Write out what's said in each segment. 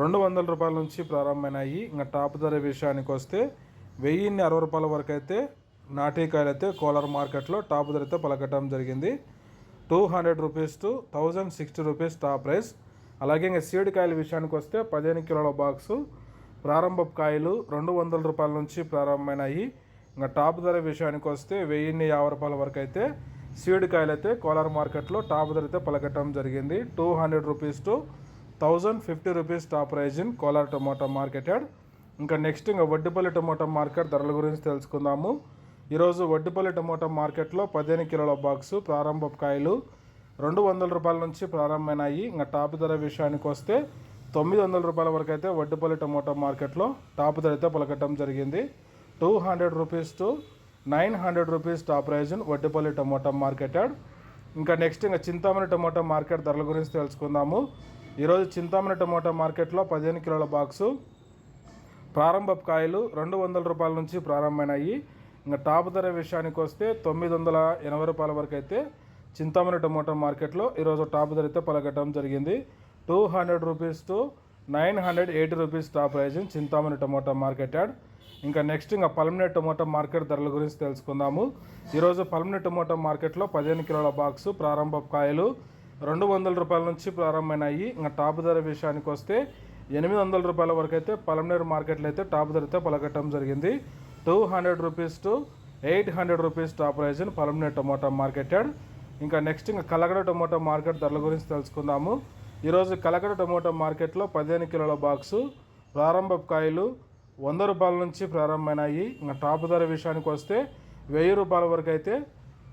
రెండు వందల రూపాయల నుంచి ప్రారంభమైనాయి. ఇంకా టాప్ ధర విషయానికి వస్తే వెయ్యిన్ని అరవై రూపాయల వరకు అయితే నాటికాయలు అయితే కోలార్ మార్కెట్లో టాప్ ధరతో పలకటం జరిగింది. Two hundred rupees to thousand sixty rupees top price. అలాగే ఇంకా సీడ్ కాయల విషయానికి వస్తే పదిహేను కిలోల బాక్సు ప్రారంభ కాయలు రెండు వందల రూపాయల నుంచి ప్రారంభమైనాయి. ఇంకా టాప్ ధర విషయానికి వస్తే వెయ్యిన్ని యాభై రూపాయల వరకు అయితే సీడ్ కాయలు అయితే కోలార్ మార్కెట్లో టాప్ ధర అయితే పలకటం జరిగింది. Two hundred rupees to thousand fifty rupees top price in Kolar tomato market yard. ఇంకా నెక్స్ట్ ఇంకా వడ్డిపల్లి టొమాటో మార్కెట్ ధరల గురించి తెలుసుకుందాము. ఈరోజు వడ్డిపల్లి టొమాటో మార్కెట్లో పదిహేను కిలోల బాక్సు ప్రారంభ కాయలు రెండు వందల రూపాయల నుంచి ప్రారంభమైనాయి. ఇంకా టాప్ ధర విషయానికి వస్తే తొమ్మిది వందల రూపాయల వరకు అయితే వడ్డిపల్లి టొమాటో మార్కెట్లో టాప్ ధర అయితే పలకటం జరిగింది. Two hundred rupees to nine hundred rupees top price in Vaddipalli tomato market yard. ఇంకా నెక్స్ట్ ఇంకా చింతామణి టొమాటో మార్కెట్ ధరల గురించి తెలుసుకుందాము. ఈరోజు చింతామణి టమోటా మార్కెట్లో పదిహేను కిలోల బాక్సు ప్రారంభ కాయలు రెండు వందల రూపాయల నుంచి ప్రారంభమైనాయి. ఇంకా టాప్ ధర విషయానికి వస్తే తొమ్మిది వందల ఎనభై రూపాయల వరకు అయితే చింతామణి టమోటా మార్కెట్లో ఈరోజు టాప్ ధర అయితే పలకటం జరిగింది. Two hundred rupees to nine hundred eighty rupees top pricing Chintamani tomato market yard. ఇంకా నెక్స్ట్ ఇంకా పల్మినేట్ టొమాటో మార్కెట్ ధరల గురించి తెలుసుకుందాము. ఈరోజు పల్మినేట్ టొమాటో మార్కెట్లో పదిహేను కిలోల బాక్సు ప్రారంభ కాయలు రెండు వందల రూపాయల నుంచి ప్రారంభమైనాయి. ఇంకా టాప్ ధర విషయానికి వస్తే ఎనిమిది వందల రూపాయల వరకు అయితే పలమనేరు మార్కెట్లో అయితే టాప్ ధరతో పలకట్టడం పలకటం జరిగింది. Two hundred rupees to eight hundred rupees top prize Palamaneru tomato market ఇంకా నెక్స్ట్ ఇంకా కలగడ టొమాటో మార్కెట్ ధరల గురించి తెలుసుకుందాము. ఈరోజు కలగడ టొమాటో మార్కెట్లో పదిహేను కిలోల బాక్సు ప్రారంభ కాయలు వంద రూపాయల నుంచి ప్రారంభమైనాయి. ఇంకా టాప్ ధర విషయానికి వస్తే వెయ్యి రూపాయల వరకు అయితే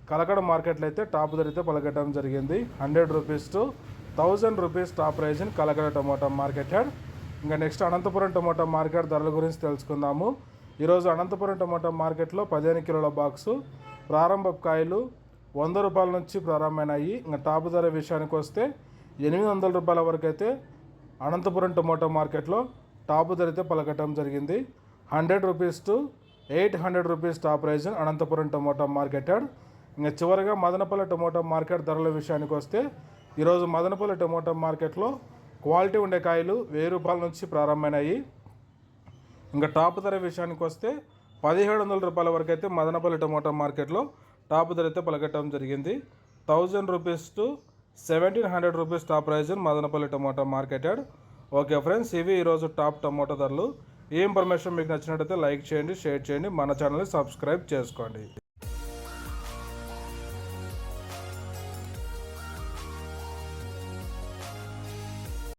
కలకడ మార్కెట్లో అయితే టాప్ ధరైతే పలకటం జరిగింది. Hundred rupees to thousand rupees top prize in Kalakada tomato market head ఇంకా నెక్స్ట్ అనంతపురం టమాటా మార్కెట్ ధరల గురించి తెలుసుకుందాము. ఈరోజు అనంతపురం టమాటా మార్కెట్లో పదిహేను కిలోల బాక్సు ప్రారంభ కాయలు వంద రూపాయల నుంచి ప్రారంభమైనాయి. ఇంకా టాప్ ధర విషయానికి వస్తే ఎనిమిది వందల రూపాయల వరకు అయితే అనంతపురం టొమాటో మార్కెట్లో టాప్ ధర అయితే పలకటం జరిగింది. Hundred rupees to eight hundred rupees top prize Anantapuram tomato market ఇంకా చివరిగా మదనపల్లి టమోటా మార్కెట్ ధరల విషయానికి వస్తే ఈరోజు మదనపల్లి టమోటా మార్కెట్లో క్వాలిటీ ఉండే కాయలు వెయ్యి రూపాయల నుంచి ప్రారంభమైనాయి. ఇంకా టాప్ ధర విషయానికి వస్తే పదిహేడు వందల రూపాయల వరకు అయితే మదనపల్లి టమోటా మార్కెట్లో టాప్ ధర అయితే పలకట్టడం జరిగింది. Thousand rupees to seventeen hundred rupees top prize Madanapalle tomato market okay friends ఇవి ఈరోజు టాప్ టమోటా ధరలు. ఈ ఇన్ఫర్మేషన్ మీకు నచ్చినట్టయితే లైక్ చేయండి షేర్ చేయండి. మన ఛానల్ని సబ్స్క్రైబ్ చేసుకోండి.